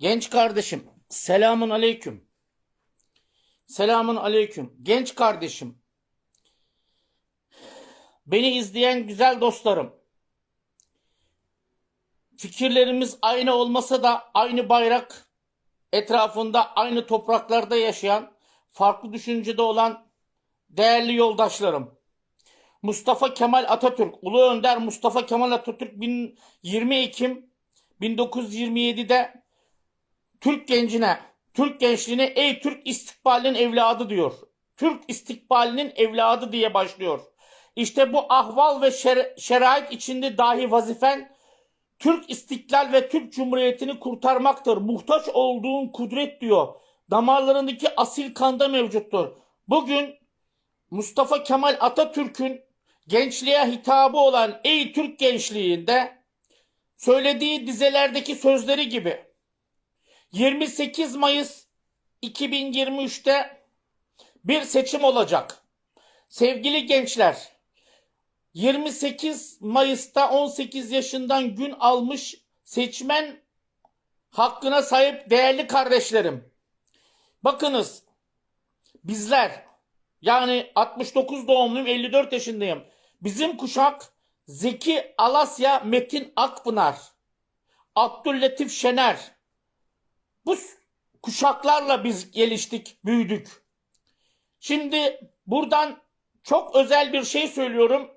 Genç kardeşim, selamun aleyküm. Selamun aleyküm. Genç kardeşim, beni izleyen güzel dostlarım, fikirlerimiz aynı olmasa da aynı bayrak etrafında aynı topraklarda yaşayan, farklı düşüncede olan değerli yoldaşlarım. Mustafa Kemal Atatürk, Ulu Önder Mustafa Kemal Atatürk bin- 20 Ekim 1927'de Türk gencine, Türk gençliğine ey Türk istikbalinin evladı diyor. Türk istikbalinin evladı diye başlıyor. İşte bu ahval ve şer- şerait içinde dahi vazifen Türk istiklal ve Türk Cumhuriyeti'ni kurtarmaktır. Muhtaç olduğun kudret diyor. Damarlarındaki asil kanda mevcuttur. Bugün Mustafa Kemal Atatürk'ün gençliğe hitabı olan Ey Türk gençliğinde söylediği dizelerdeki sözleri gibi 28 Mayıs 2023'te bir seçim olacak. Sevgili gençler, 28 Mayıs'ta 18 yaşından gün almış seçmen hakkına sahip değerli kardeşlerim. Bakınız bizler yani 69 doğumluyum 54 yaşındayım. Bizim kuşak Zeki Alasya Metin Akpınar, Abdüllatif Şener, bu kuşaklarla biz geliştik, büyüdük. Şimdi buradan çok özel bir şey söylüyorum.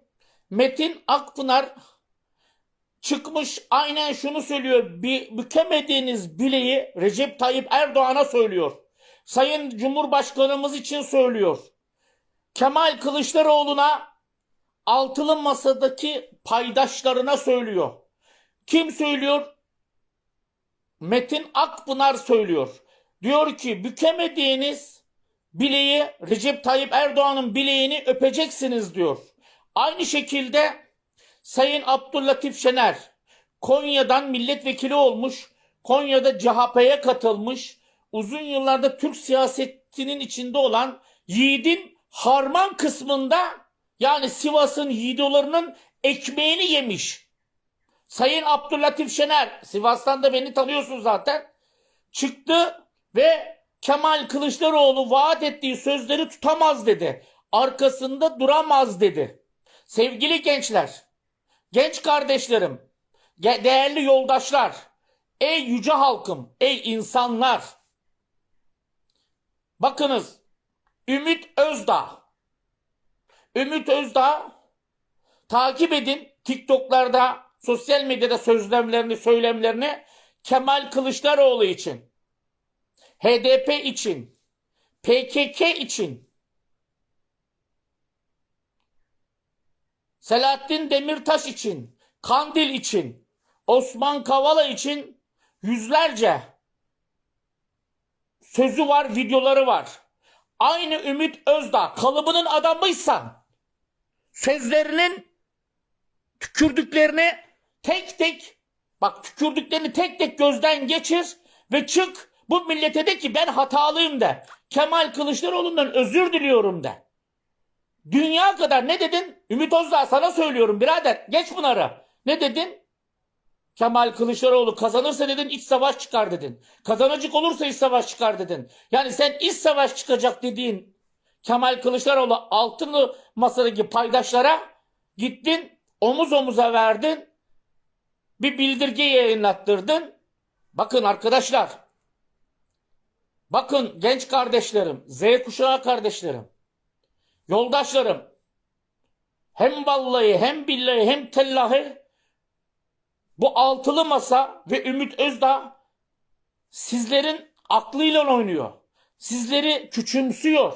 Metin Akpınar çıkmış aynen şunu söylüyor. Bir bükemediğiniz bileği Recep Tayyip Erdoğan'a söylüyor. Sayın Cumhurbaşkanımız için söylüyor. Kemal Kılıçdaroğlu'na altılı masadaki paydaşlarına söylüyor. Kim söylüyor? Metin Akpınar söylüyor. Diyor ki bükemediğiniz bileği Recep Tayyip Erdoğan'ın bileğini öpeceksiniz diyor. Aynı şekilde Sayın Abdüllatif Şener Konya'dan milletvekili olmuş. Konya'da CHP'ye katılmış. Uzun yıllarda Türk siyasetinin içinde olan yiğidin harman kısmında yani Sivas'ın yiğidolarının ekmeğini yemiş. Sayın Abdüllatif Şener, Sivas'tan da beni tanıyorsun zaten, çıktı ve Kemal Kılıçdaroğlu vaat ettiği sözleri tutamaz dedi. Arkasında duramaz dedi. Sevgili gençler, genç kardeşlerim, değerli yoldaşlar, ey yüce halkım, ey insanlar. Bakınız, Ümit Özdağ. Ümit Özdağ takip edin TikTok'larda, sosyal medyada sözlemlerini, söylemlerini Kemal Kılıçdaroğlu için, HDP için, PKK için, Selahattin Demirtaş için, Kandil için, Osman Kavala için yüzlerce sözü var, videoları var. Aynı Ümit Özdağ kalıbının adamıysan sözlerinin tükürdüklerini tek tek bak tükürdüklerini tek tek gözden geçir ve çık bu millete de ki ben hatalıyım de. Kemal Kılıçdaroğlu'ndan özür diliyorum de. Dünya kadar ne dedin? Ümit Özdağ sana söylüyorum birader. Geç bunları. Ne dedin? Kemal Kılıçdaroğlu kazanırsa dedin iç savaş çıkar dedin. Kazanacak olursa iç savaş çıkar dedin. Yani sen iç savaş çıkacak dediğin Kemal Kılıçdaroğlu altılı masadaki paydaşlara gittin omuz omuza verdin. Bir bildirge yayınlattırdın. Bakın arkadaşlar. Bakın genç kardeşlerim, Z kuşağı kardeşlerim, yoldaşlarım. Hem vallahi hem billahi hem tellahi bu altılı masa ve Ümit Özdağ sizlerin aklıyla oynuyor. Sizleri küçümsüyor.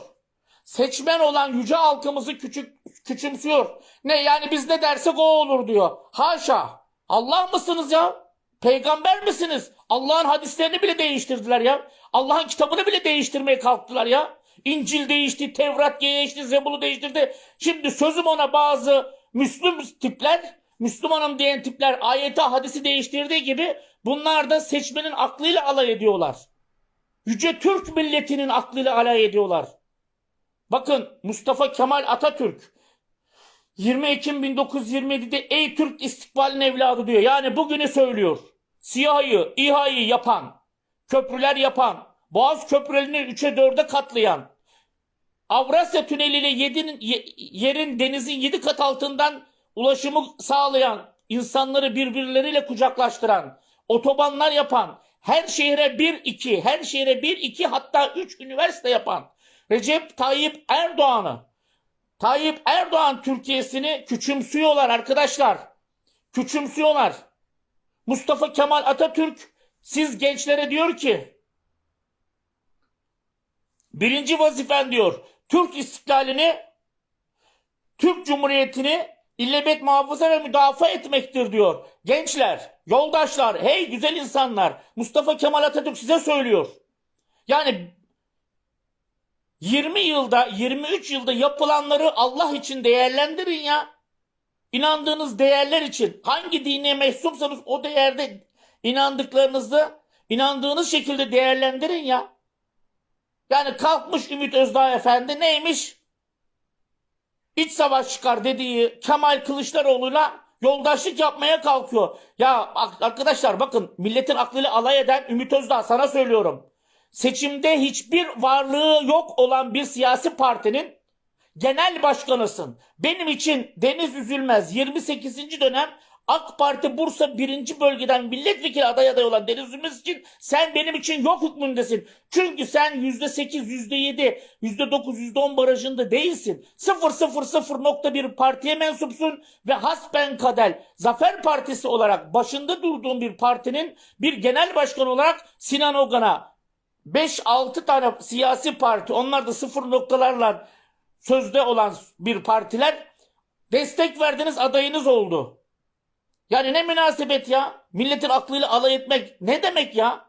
Seçmen olan yüce halkımızı küçük, küçümsüyor. Ne yani biz ne dersek o olur diyor. Haşa. Allah mısınız ya? Peygamber misiniz? Allah'ın hadislerini bile değiştirdiler ya. Allah'ın kitabını bile değiştirmeye kalktılar ya. İncil değişti, Tevrat değişti, Zebul'u değiştirdi. Şimdi sözüm ona bazı Müslüm tipler, Müslümanım diyen tipler ayeti hadisi değiştirdiği gibi bunlar da seçmenin aklıyla alay ediyorlar. Yüce Türk milletinin aklıyla alay ediyorlar. Bakın Mustafa Kemal Atatürk 20 Ekim 1927'de ey Türk istikbalin evladı diyor. Yani bugünü söylüyor. Siyahı, İHA'yı yapan, köprüler yapan, Boğaz köprülerini 3'e 4'e katlayan, Avrasya Tüneli'yle yerin denizin 7 kat altından ulaşımı sağlayan, insanları birbirleriyle kucaklaştıran, otobanlar yapan, her şehre 1-2, her şehre 1-2 hatta 3 üniversite yapan Recep Tayyip Erdoğan'ı, Tayyip Erdoğan Türkiye'sini küçümsüyorlar arkadaşlar. Küçümsüyorlar. Mustafa Kemal Atatürk siz gençlere diyor ki birinci vazifen diyor Türk istiklalini Türk Cumhuriyeti'ni illebet muhafaza ve müdafaa etmektir diyor. Gençler, yoldaşlar, hey güzel insanlar Mustafa Kemal Atatürk size söylüyor. Yani 20 yılda 23 yılda yapılanları Allah için değerlendirin ya. İnandığınız değerler için hangi dine mensupsanız o değerde inandıklarınızı inandığınız şekilde değerlendirin ya. Yani kalkmış Ümit Özdağ Efendi neymiş? İç savaş çıkar dediği Kemal Kılıçdaroğlu'na yoldaşlık yapmaya kalkıyor. Ya arkadaşlar bakın milletin aklıyla alay eden Ümit Özdağ sana söylüyorum. Seçimde hiçbir varlığı yok olan bir siyasi partinin genel başkanısın. Benim için Deniz Üzülmez 28. dönem AK Parti Bursa 1. bölgeden milletvekili aday aday olan Deniz Üzülmez için sen benim için yok hükmündesin. Çünkü sen %8, %7, %9, %10 barajında değilsin. 000.1 partiye mensupsun ve hasbenkadel Zafer Partisi olarak başında durduğun bir partinin bir genel başkanı olarak Sinan Ogan'a 5-6 tane siyasi parti onlar da sıfır noktalarla sözde olan bir partiler destek verdiniz adayınız oldu. Yani ne münasebet ya? Milletin aklıyla alay etmek ne demek ya?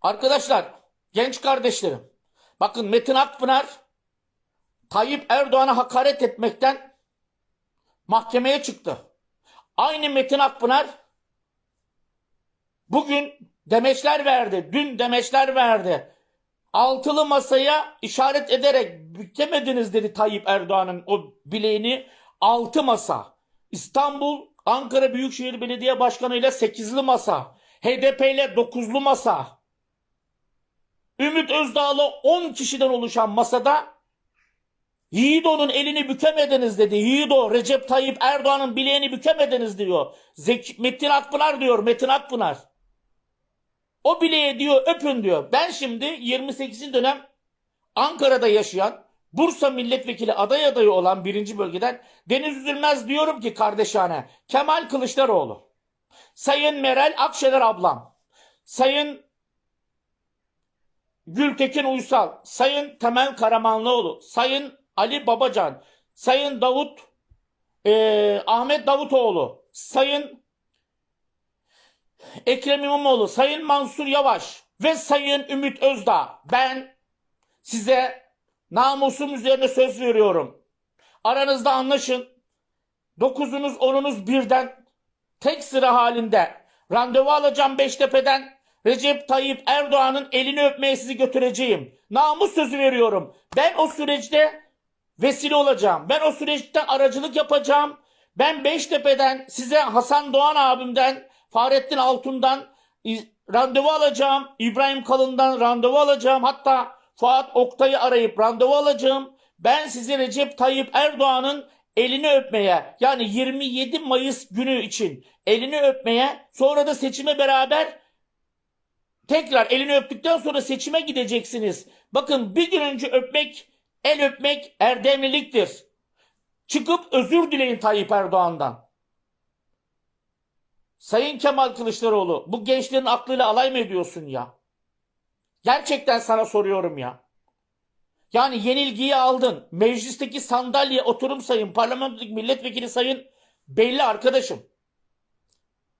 Arkadaşlar, genç kardeşlerim. Bakın Metin Akpınar Tayyip Erdoğan'a hakaret etmekten mahkemeye çıktı. Aynı Metin Akpınar bugün demeçler verdi. Dün demeçler verdi. Altılı masaya işaret ederek bükemediniz dedi Tayyip Erdoğan'ın o bileğini. Altı masa. İstanbul, Ankara Büyükşehir Belediye Başkanı ile sekizli masa. HDP ile dokuzlu masa. Ümit Özdağ'la 10 kişiden oluşan masada Yiğido'nun elini bükemediniz dedi. Yiğido, Recep Tayyip Erdoğan'ın bileğini bükemediniz diyor. Zeki, Metin Akpınar diyor, Metin Akpınar. O bileğe diyor öpün diyor. Ben şimdi 28. dönem Ankara'da yaşayan Bursa milletvekili aday adayı olan birinci bölgeden Deniz Üzülmez diyorum ki kardeşane Kemal Kılıçdaroğlu, Sayın Meral Akşener ablam, Sayın Gültekin Uysal, Sayın Temel Karamanlıoğlu, Sayın Ali Babacan, Sayın Davut eee, Ahmet Davutoğlu, Sayın Ekrem İmamoğlu, Sayın Mansur Yavaş ve Sayın Ümit Özdağ ben size namusum üzerine söz veriyorum. Aranızda anlaşın. Dokuzunuz onunuz birden tek sıra halinde randevu alacağım Beştepe'den Recep Tayyip Erdoğan'ın elini öpmeye sizi götüreceğim. Namus sözü veriyorum. Ben o süreçte vesile olacağım. Ben o süreçte aracılık yapacağım. Ben Beştepe'den size Hasan Doğan abimden, Fahrettin Altun'dan randevu alacağım. İbrahim Kalın'dan randevu alacağım. Hatta Fuat Oktay'ı arayıp randevu alacağım. Ben sizi Recep Tayyip Erdoğan'ın elini öpmeye yani 27 Mayıs günü için elini öpmeye sonra da seçime beraber tekrar elini öptükten sonra seçime gideceksiniz. Bakın bir gün önce öpmek, el öpmek erdemliliktir. Çıkıp özür dileyin Tayyip Erdoğan'dan. Sayın Kemal Kılıçdaroğlu bu gençlerin aklıyla alay mı ediyorsun ya? Gerçekten sana soruyorum ya. Yani yenilgiyi aldın. Meclisteki sandalye oturum sayın, parlamentodaki milletvekili sayın belli arkadaşım.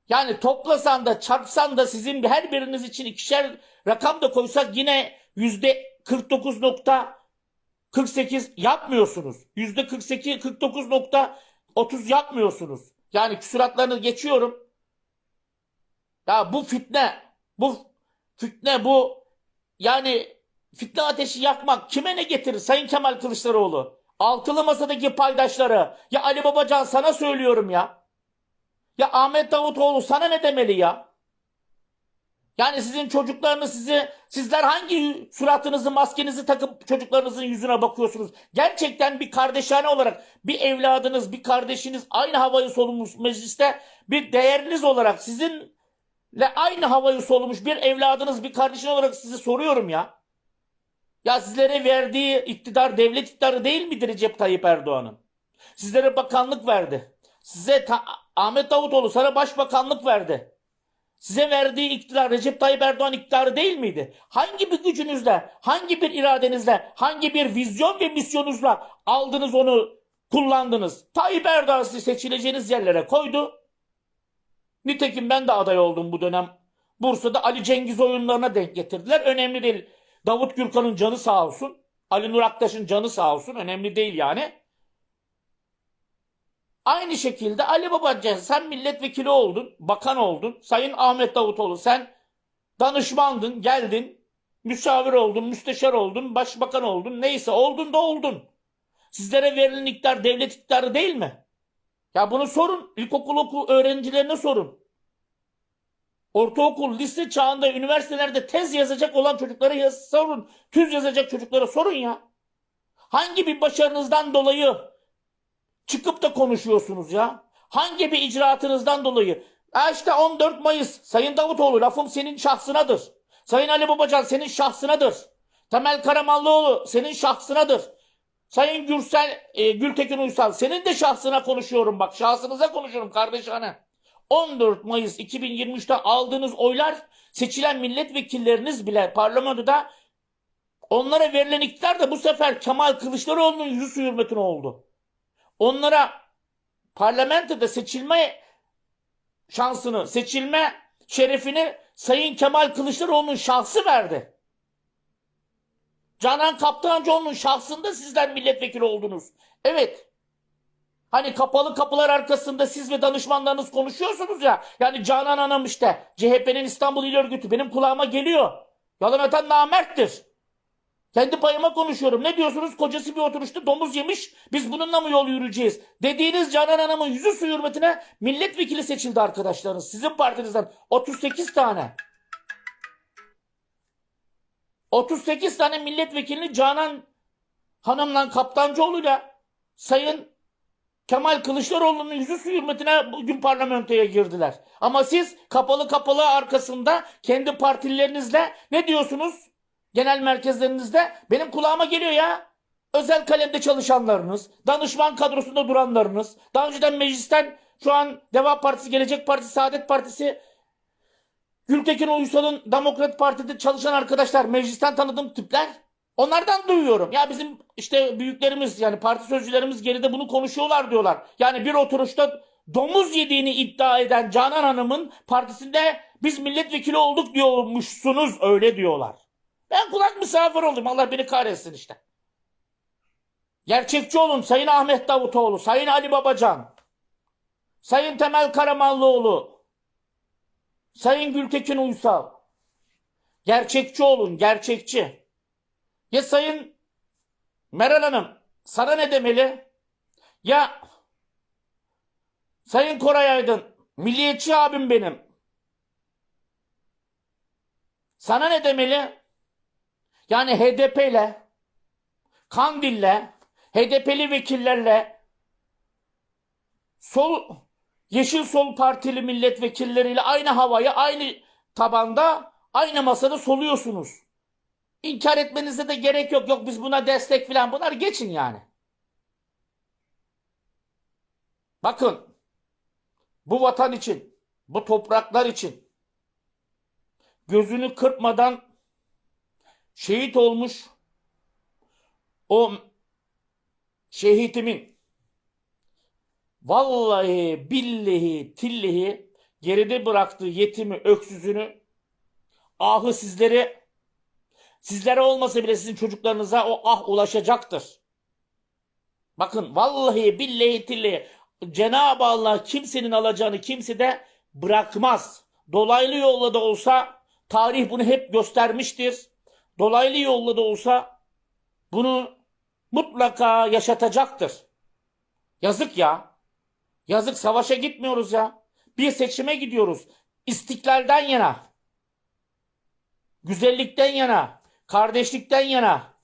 Yani toplasan da çarpsan da sizin her biriniz için ikişer rakam da koysak yine yüzde 49.48 yapmıyorsunuz. Yüzde 48 49.30 yapmıyorsunuz. Yani küsuratlarını geçiyorum. Ya bu fitne, bu fitne, bu yani fitne ateşi yakmak kime ne getirir Sayın Kemal Kılıçdaroğlu? Altılı masadaki paydaşları. Ya Ali Babacan sana söylüyorum ya. Ya Ahmet Davutoğlu sana ne demeli ya? Yani sizin çocuklarınız sizi sizler hangi suratınızı maskenizi takıp çocuklarınızın yüzüne bakıyorsunuz? Gerçekten bir kardeşhane olarak bir evladınız bir kardeşiniz aynı havayı solumuş mecliste bir değeriniz olarak sizinle aynı havayı solumuş bir evladınız bir kardeşin olarak sizi soruyorum ya. Ya sizlere verdiği iktidar devlet iktidarı değil midir Recep Tayyip Erdoğan'ın? Sizlere bakanlık verdi. Size Ahmet Davutoğlu sana başbakanlık verdi. Size verdiği iktidar Recep Tayyip Erdoğan iktidarı değil miydi? Hangi bir gücünüzle, hangi bir iradenizle, hangi bir vizyon ve misyonunuzla aldınız onu kullandınız? Tayyip Erdoğan sizi seçileceğiniz yerlere koydu. Nitekim ben de aday oldum bu dönem. Bursa'da Ali Cengiz oyunlarına denk getirdiler. Önemli değil. Davut Gürkan'ın canı sağ olsun. Ali Nur Aktaş'ın canı sağ olsun. Önemli değil yani. Aynı şekilde Ali Babacan sen milletvekili oldun, bakan oldun. Sayın Ahmet Davutoğlu sen danışmandın, geldin, müşavir oldun, müsteşar oldun, başbakan oldun. Neyse oldun da oldun. Sizlere verilen iktidar devlet iktidarı değil mi? Ya bunu sorun. İlkokul okul öğrencilerine sorun. Ortaokul, lise çağında, üniversitelerde tez yazacak olan çocuklara yaz- sorun. Tüz yazacak çocuklara sorun ya. Hangi bir başarınızdan dolayı çıkıp da konuşuyorsunuz ya? Hangi bir icraatınızdan dolayı? Ha işte 14 Mayıs. Sayın Davutoğlu lafım senin şahsınadır. Sayın Ali Babacan senin şahsınadır. Temel Karamanlıoğlu senin şahsınadır. Sayın Gürsel, e, Gültekin Uysal senin de şahsına konuşuyorum bak. Şahsınıza konuşuyorum kardeşane. 14 Mayıs 2023'te aldığınız oylar seçilen milletvekilleriniz bile parlamentoda onlara verilen iktidar da bu sefer Kemal Kılıçdaroğlu'nun yüzü su hürmetine oldu. Onlara parlamentoda seçilme şansını, seçilme şerefini Sayın Kemal Kılıçdaroğlu'nun şahsı verdi. Canan Kaptancıoğlu'nun şahsında sizler milletvekili oldunuz. Evet. Hani kapalı kapılar arkasında siz ve danışmanlarınız konuşuyorsunuz ya. Yani Canan Hanım işte CHP'nin İstanbul İl Örgütü benim kulağıma geliyor. Yalan atan namerttir. Kendi payıma konuşuyorum. Ne diyorsunuz? Kocası bir oturuşta domuz yemiş. Biz bununla mı yol yürüyeceğiz? Dediğiniz Canan Hanım'ın yüzü su hürmetine milletvekili seçildi arkadaşlarınız. Sizin partinizden 38 tane. 38 tane milletvekilini Canan Hanım'la Kaptancıoğlu'yla Sayın Kemal Kılıçdaroğlu'nun yüzü su hürmetine bugün parlamentoya girdiler. Ama siz kapalı kapalı arkasında kendi partilerinizle ne diyorsunuz? Genel merkezlerinizde benim kulağıma geliyor ya. Özel kalemde çalışanlarınız, danışman kadrosunda duranlarınız, daha önceden meclisten şu an Deva Partisi, Gelecek Partisi, Saadet Partisi, Gültekin Uysal'ın Demokrat Parti'de çalışan arkadaşlar, meclisten tanıdığım tipler. Onlardan duyuyorum. Ya bizim işte büyüklerimiz yani parti sözcülerimiz geride bunu konuşuyorlar diyorlar. Yani bir oturuşta domuz yediğini iddia eden Canan Hanım'ın partisinde biz milletvekili olduk diyormuşsunuz öyle diyorlar. Ben kulak misafir oldum. Allah beni kahretsin işte. Gerçekçi olun Sayın Ahmet Davutoğlu, Sayın Ali Babacan, Sayın Temel Karamanlıoğlu, Sayın Gültekin Uysal. Gerçekçi olun, gerçekçi. Ya Sayın Meral Hanım sana ne demeli? Ya Sayın Koray Aydın milliyetçi abim benim. Sana ne demeli? Yani HDP ile Kandil'le HDP'li vekillerle sol Yeşil Sol Partili milletvekilleriyle aynı havayı aynı tabanda aynı masada soluyorsunuz. İnkar etmenize de gerek yok. Yok biz buna destek falan bunlar geçin yani. Bakın bu vatan için, bu topraklar için gözünü kırpmadan şehit olmuş o şehitimin vallahi billahi tillahi geride bıraktığı yetimi öksüzünü ahı sizleri sizlere olmasa bile sizin çocuklarınıza o ah ulaşacaktır. Bakın vallahi billahi tillahi Cenab-ı Allah kimsenin alacağını kimse de bırakmaz. Dolaylı yolla da olsa tarih bunu hep göstermiştir. Dolaylı yolla da olsa bunu mutlaka yaşatacaktır. Yazık ya. Yazık savaşa gitmiyoruz ya. bir seçime gidiyoruz. İstiklalden yana, güzellikten yana, kardeşlikten yana,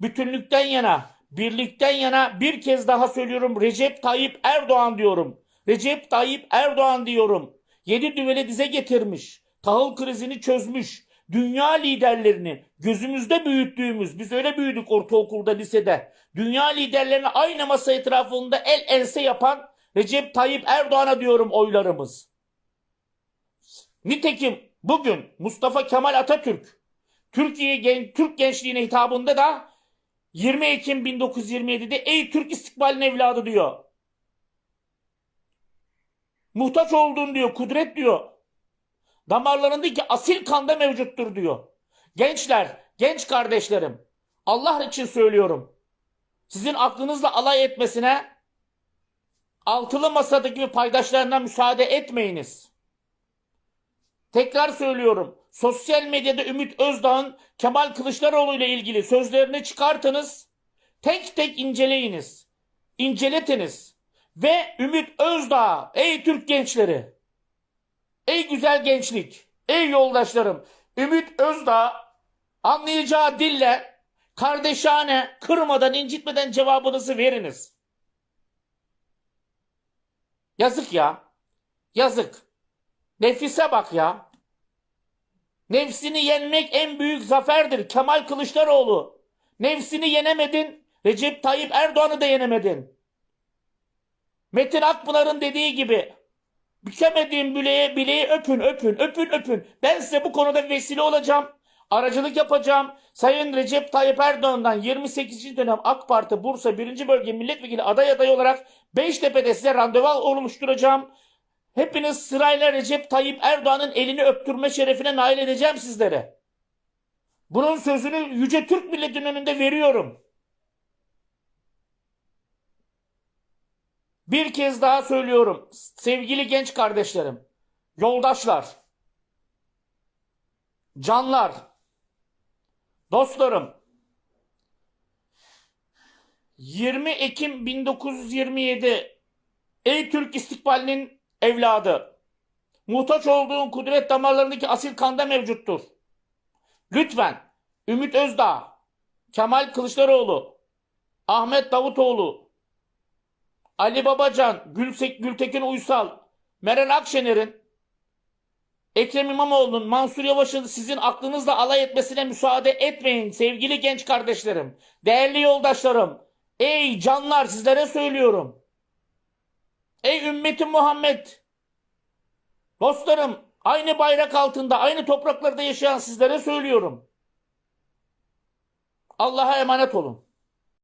bütünlükten yana, birlikten yana bir kez daha söylüyorum Recep Tayyip Erdoğan diyorum. Recep Tayyip Erdoğan diyorum. Yedi düveli dize getirmiş. Tahıl krizini çözmüş. Dünya liderlerini gözümüzde büyüttüğümüz, biz öyle büyüdük ortaokulda, lisede. Dünya liderlerini aynı masa etrafında el ense yapan Recep Tayyip Erdoğan'a diyorum oylarımız. Nitekim bugün Mustafa Kemal Atatürk Türkiye gen Türk gençliğine hitabında da 20 Ekim 1927'de ey Türk istikbalin evladı diyor. Muhtaç oldun diyor, kudret diyor. Damarlarındaki asil kanda mevcuttur diyor. Gençler, genç kardeşlerim, Allah için söylüyorum. Sizin aklınızla alay etmesine altılı masadaki paydaşlarına müsaade etmeyiniz. Tekrar söylüyorum. Sosyal medyada Ümit Özdağ'ın Kemal Kılıçdaroğlu ile ilgili sözlerini çıkartınız. Tek tek inceleyiniz. İnceletiniz. Ve Ümit Özdağ, ey Türk gençleri, ey güzel gençlik, ey yoldaşlarım, Ümit Özdağ anlayacağı dille kardeşane, kırmadan, incitmeden cevabınızı veriniz. Yazık ya. Yazık. Nefise bak ya. Nefsini yenmek en büyük zaferdir. Kemal Kılıçdaroğlu. Nefsini yenemedin. Recep Tayyip Erdoğan'ı da yenemedin. Metin Akpınar'ın dediği gibi bükemediğim bileğe bileği öpün öpün öpün öpün. Ben size bu konuda vesile olacağım. Aracılık yapacağım. Sayın Recep Tayyip Erdoğan'dan 28. dönem AK Parti Bursa 1. Bölge Milletvekili aday adayı olarak Beştepe'de size randevu oluşturacağım. Hepiniz sırayla Recep Tayyip Erdoğan'ın elini öptürme şerefine nail edeceğim sizlere. Bunun sözünü Yüce Türk milletinin önünde veriyorum. Bir kez daha söylüyorum. Sevgili genç kardeşlerim, yoldaşlar, canlar, dostlarım. 20 Ekim 1927 Ey Türk istikbalinin evladı. Muhtaç olduğun kudret damarlarındaki asil kanda mevcuttur. Lütfen Ümit Özdağ, Kemal Kılıçdaroğlu, Ahmet Davutoğlu, Ali Babacan, Gülsek, Gültekin Uysal, Meral Akşener'in, Ekrem İmamoğlu'nun, Mansur Yavaş'ın sizin aklınızla alay etmesine müsaade etmeyin sevgili genç kardeşlerim, değerli yoldaşlarım, ey canlar sizlere söylüyorum. Ey ümmeti Muhammed, dostlarım, aynı bayrak altında, aynı topraklarda yaşayan sizlere söylüyorum. Allah'a emanet olun.